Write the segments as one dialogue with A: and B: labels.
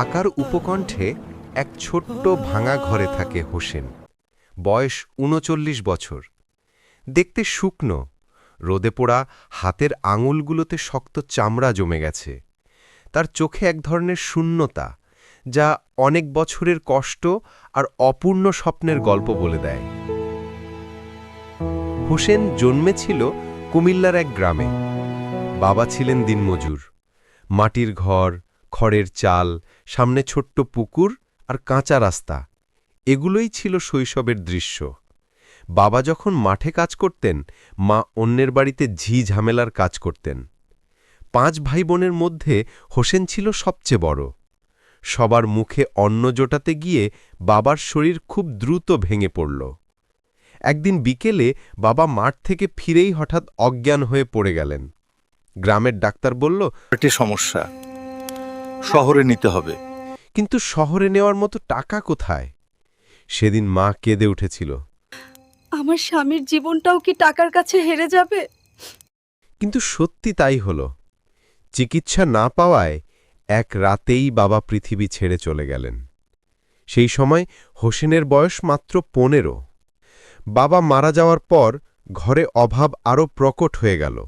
A: ঢাকার উপকণ্ঠে এক ছোট্ট ভাঙা ঘরে থাকে হোসেন। বয়স উনচল্লিশ বছর। দেখতে শুকনো, রোদে পোড়া হাতের আঙুলগুলোতে শক্ত চামড়া জমে গেছে। তার চোখে এক ধরনের শূন্যতা, যা অনেক বছরের কষ্ট আর অপূর্ণ স্বপ্নের গল্প বলে দেয়। হোসেন জন্মেছিল কুমিল্লার এক গ্রামে। বাবা ছিলেন দিনমজুর। মাটির ঘর খড়ের চাল, সামনে ছোট্ট পুকুর আর কাঁচা রাস্তা। এগুলোই ছিল শৈশবের দৃশ্য। বাবা যখন মাঠে কাজ করতেন, মা অন্যের বাড়িতে ঝি ঝামেলার কাজ করতেন। পাঁচ ভাই বোনের মধ্যে হোসেন ছিল সবচেয়ে বড়। সবার মুখে অন্ন জোটাতে গিয়ে বাবার শরীর খুব দ্রুত ভেঙে পড়ল। একদিন বিকেলে বাবা মাঠ থেকে ফিরেই হঠাৎ অজ্ঞান হয়ে পড়ে গেলেন। গ্রামের ডাক্তার বলল,
B: একটি সমস্যা। শহরে নিতে হবে।
A: কিন্তু শহরে নেওয়ার মতো টাকা কোথায়? সেদিন মা কেঁদে উঠেছিল।
C: আমার স্বামীর জীবনটাও কি টাকার কাছে হেরে যাবে?
A: কিন্তু সত্যি তাই হল। চিকিৎসা না পাওয়ায় এক রাতেই বাবা পৃথিবী ছেড়ে চলে গেলেন। সেই সময় হোসেনের বয়স মাত্র পনেরো। বাবা মারা যাওয়ার পর ঘরে অভাব আরও প্রকট হয়ে গেল।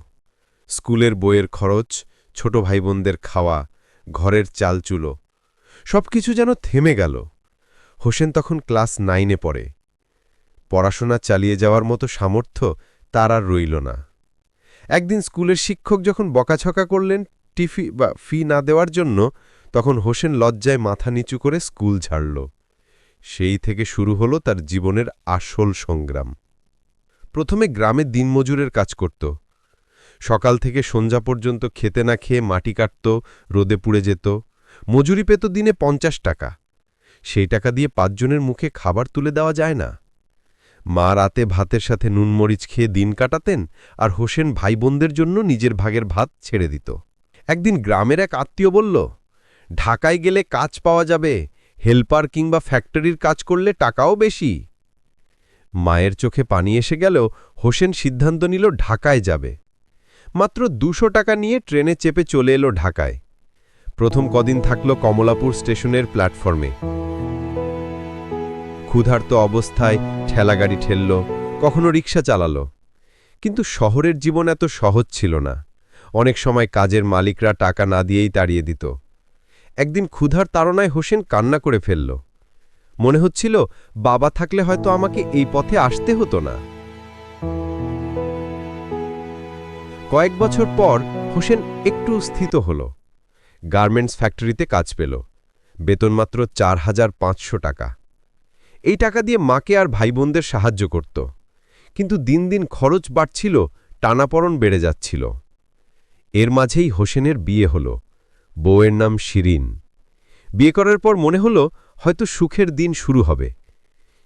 A: স্কুলের বইয়ের খরচ ছোট ভাইবোনদের খাওয়া ঘরের চালচুলো সবকিছু যেন থেমে গেল। হোসেন তখন ক্লাস নাইনে পড়ে। পড়াশোনা চালিয়ে যাওয়ার মতো সামর্থ্য তার আর রইল না। একদিন স্কুলের শিক্ষক যখন বকাছকা করলেন টিফি বা ফি না দেওয়ার জন্য, তখন হোসেন লজ্জায় মাথা নিচু করে স্কুল ছাড়ল। সেই থেকে শুরু হলো তার জীবনের আসল সংগ্রাম। প্রথমে গ্রামে দিনমজুরের কাজ করত। সকাল থেকে সন্ধ্যা পর্যন্ত খেতে না খেয়ে মাটি কাটত, রোদে পুড়ে যেত। মজুরি পেত দিনে পঞ্চাশ টাকা। সেই টাকা দিয়ে পাঁচজনের মুখে খাবার তুলে দেওয়া যায় না। মা রাতে ভাতের সাথে নুনমরিচ খেয়ে দিন কাটাতেন আর হোসেন ভাই বোনদের জন্য নিজের ভাগের ভাত ছেড়ে দিত। একদিন গ্রামের এক আত্মীয় বলল, ঢাকায় গেলে কাজ পাওয়া যাবে, হেল্পার কিংবা ফ্যাক্টরির কাজ করলে টাকাও বেশি। মায়ের চোখে পানি এসে গেল হোসেন সিদ্ধান্ত নিল, ঢাকায় যাবে। মাত্র দুশো টাকা নিয়ে ট্রেনে চেপে চলে এলো ঢাকায়। প্রথম কদিন থাকল কমলাপুর স্টেশনের প্ল্যাটফর্মে। ক্ষুধার্ত অবস্থায় ঠেলাগাড়ি ঠেলল, কখনো রিক্সা চালালো। কিন্তু শহরের জীবন এত সহজ ছিল না। অনেক সময় কাজের মালিকরা টাকা না দিয়েই তাড়িয়ে দিত। একদিন ক্ষুধার তাড়নায় হোসেন কান্না করে ফেলল। মনে হচ্ছিল, বাবা থাকলে হয়তো আমাকে এই পথে আসতে হতো না। কয়েক বছর পর হোসেন একটু স্থিত হল। গার্মেন্টস ফ্যাক্টরিতে কাজ পেল। বেতন মাত্র চার হাজার পাঁচশো টাকা। এই টাকা দিয়ে মাকে আর ভাইবোনদের সাহায্য করত। কিন্তু দিন দিন খরচ বাড়ছিল, টানাপড়ন বেড়ে যাচ্ছিল। এর মাঝেই হোসেনের বিয়ে হল। বউয়ের নাম শিরিন। বিয়ে করার পর মনে হল হয়তো সুখের দিন শুরু হবে।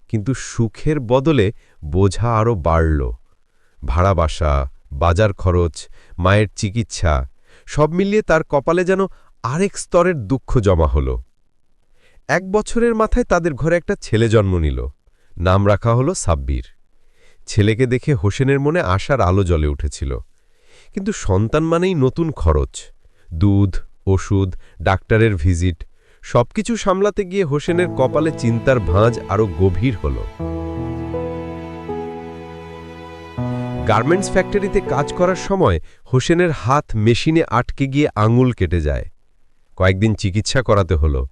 A: কিন্তু সুখের বদলে বোঝা আরও বাড়ল। ভাড়া বাসা বাজার খরচ, মায়ের চিকিৎসা, সব মিলিয়ে তার কপালে যেন আরেক স্তরের দুঃখ জমা হল। এক বছরের মাথায় তাদের ঘরে একটা ছেলে জন্ম নিল। নাম রাখা হলো সাব্বির। ছেলেকে দেখে হোসেনের মনে আশার আলো জ্বলে উঠেছিল। কিন্তু সন্তান মানেই নতুন খরচ। দুধ, ওষুধ, ডাক্তারের ভিজিট, সবকিছু সামলাতে গিয়ে হোসেনের কপালে চিন্তার ভাঁজ আরও গভীর হল। গার্মেন্টস ফ্যাক্টরিতে কাজ করার সময় হোসেনের হাত মেশিনে আটকে গিয়ে আঙুল কেটে যায়। কয়েকদিন চিকিৎসা করাতে হলো।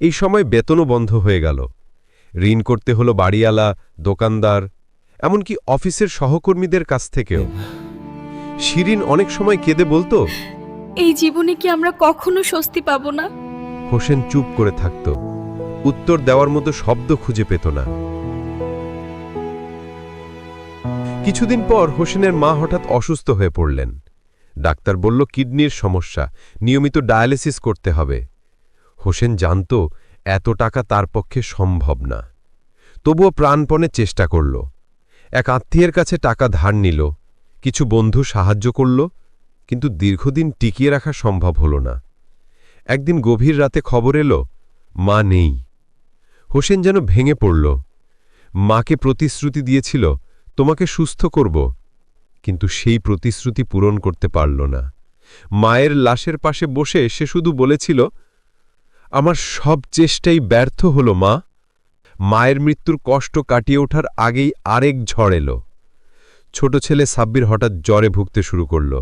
A: এই সময় বেতনও বন্ধ হয়ে গেল। ঋণ করতে হলো বাড়িওয়ালা দোকানদার এমনকি অফিসের সহকর্মীদের কাছ থেকেও। শিরিন অনেক সময় কেঁদে বলতো
C: এই জীবনে কি আমরা কখনো স্বস্তি পাব না?
A: হোসেন চুপ করে থাকত। উত্তর দেওয়ার মতো শব্দ খুঁজে পেত না। কিছুদিন পর হোসেনের মা হঠাৎ অসুস্থ হয়ে পড়লেন। ডাক্তার বলল, কিডনির সমস্যা, নিয়মিত ডায়ালিসিস করতে হবে। হোসেন জানত, এত টাকা তার পক্ষে সম্ভব না। তবুও প্রাণপণে চেষ্টা করল। এক আত্মীয়ের কাছে টাকা ধার নিল, কিছু বন্ধু সাহায্য করল, কিন্তু দীর্ঘদিন টিকিয়ে রাখা সম্ভব হল না। একদিন গভীর রাতে খবর এলো, মা নেই। হোসেন যেন ভেঙে পড়ল। মাকে প্রতিশ্রুতি দিয়েছিল তোমাকে সুস্থ করব, কিন্তু সেই প্রতিশ্রুতি পূরণ করতে পারল না। মায়ের লাশের পাশে বসে সে শুধু বলেছিল, আমার সব চেষ্টাই ব্যর্থ হলো, মা। মায়ের মৃত্যুর কষ্ট কাটিয়ে ওঠার আগেই আরেক ঝড় এলো। ছোট ছেলে সাব্বির হঠাৎ জ্বরে ভুগতে শুরু করল।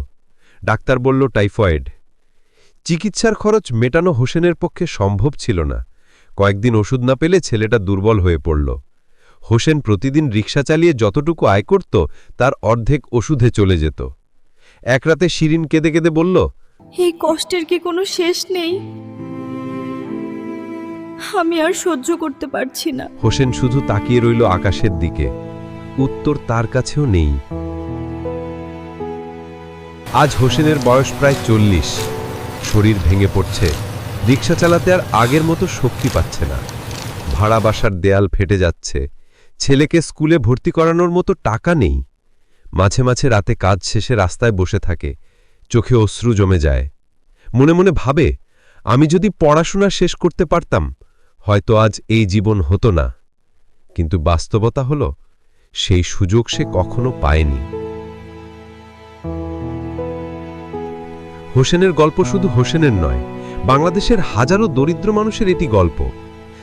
A: ডাক্তার বলল, টাইফয়েড। চিকিৎসার খরচ মেটানো হোসেনের পক্ষে সম্ভব ছিল না। কয়েকদিন ওষুধ না পেলে ছেলেটা দুর্বল হয়ে পড়ল। হোসেন প্রতিদিন রিক্সা চালিয়ে যতটুকু আয় করত তার অর্ধেক ওষুধে চলে যেত। এক রাতে শিরিন কেঁদে কেঁদে বলল
C: এই কষ্টের কি কোনো শেষ নেই? আমি আর সহ্য করতে পারছি না।
A: হোসেন শুধু তাকিয়ে রইল আকাশের দিকে। উত্তর তার কাছেও নেই। আজ হোসেনের বয়স প্রায় চল্লিশ। শরীর ভেঙে পড়ছে। রিক্সা চালাতে আর আগের মতো শক্তি পাচ্ছে না। ভাড়া বাসার দেয়াল ফেটে যাচ্ছে। ছেলেকে স্কুলে ভর্তি করানোর মতো টাকা নেই। মাঝে মাঝে রাতে কাজ শেষে রাস্তায় বসে থাকে, চোখে অশ্রু জমে যায়। মনে মনে ভাবে, আমি যদি পড়াশোনা শেষ করতে পারতাম, হয়তো আজ এই জীবন হতো না। কিন্তু বাস্তবতা হল, সেই সুযোগ সে কখনো পায়নি। হোসেনের গল্প শুধু হোসেনের নয়, বাংলাদেশের হাজারো দরিদ্র মানুষের এটি গল্প,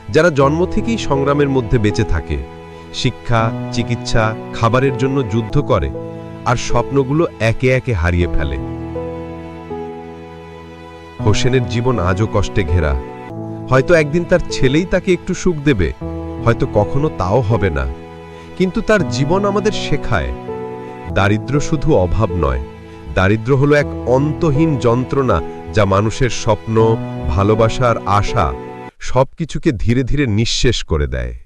A: যারা জন্ম থেকেই সংগ্রামের মধ্যে বেঁচে থাকে। শিক্ষা, চিকিৎসা, খাবারের জন্য যুদ্ধ করে আর স্বপ্নগুলো একে একে হারিয়ে ফেলে। হোসেনের জীবন আজও কষ্টে ঘেরা। হয়তো একদিন তার ছেলেই তাকে একটু সুখ দেবে, হয়তো কখনো তাও হবে না। কিন্তু তার জীবন আমাদের শেখায়, দারিদ্র শুধু অভাব নয়, দারিদ্র হলো এক অন্তহীন যন্ত্রণা যা মানুষের স্বপ্ন, ভালোবাসার আশা সবকিছুকে ধীরে ধীরে নিঃশেষ করে দেয়।